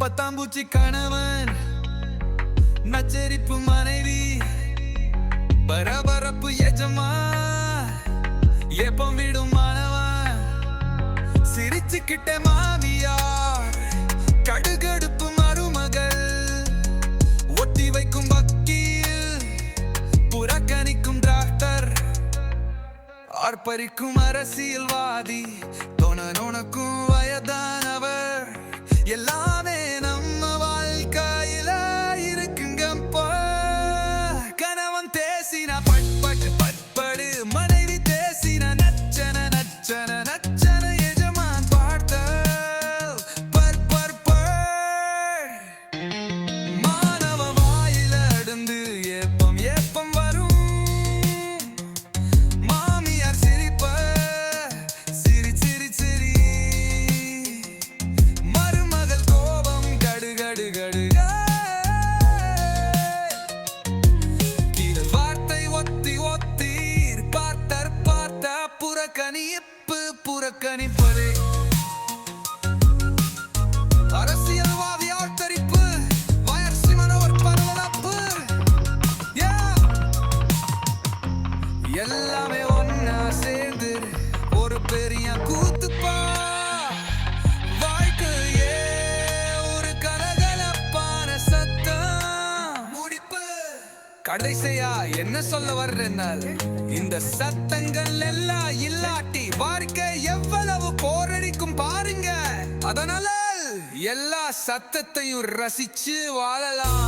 பத்தாம்பூச்சி கணவன் நச்சரிப்பு மனைவி பரபரப்பு எஜமா எப்போ விடும் மாணவன் சிரிச்சுக்கிட்ட மாமியார் கடுகடுப்பு ஆர்ப்பரிக்கும் அரசியல்வாதி தொணனுனக்கும் வயதானவர். எல்லாமே நம்ம வாழ்க்கையில இருக்குங்க கணவன் தேசின புறக்கணிப்பு புறக்கணிப்பதே. கடைசியா என்ன சொல்ல வர்றேன்னால் இந்த சத்தங்கள் எல்லாம் இல்லாட்டி வாழ்க்கை எவ்வளவு போரடிக்கும் பாருங்க. அதனால எல்லா சத்தத்தையும் ரசிச்சு வாழலாம்.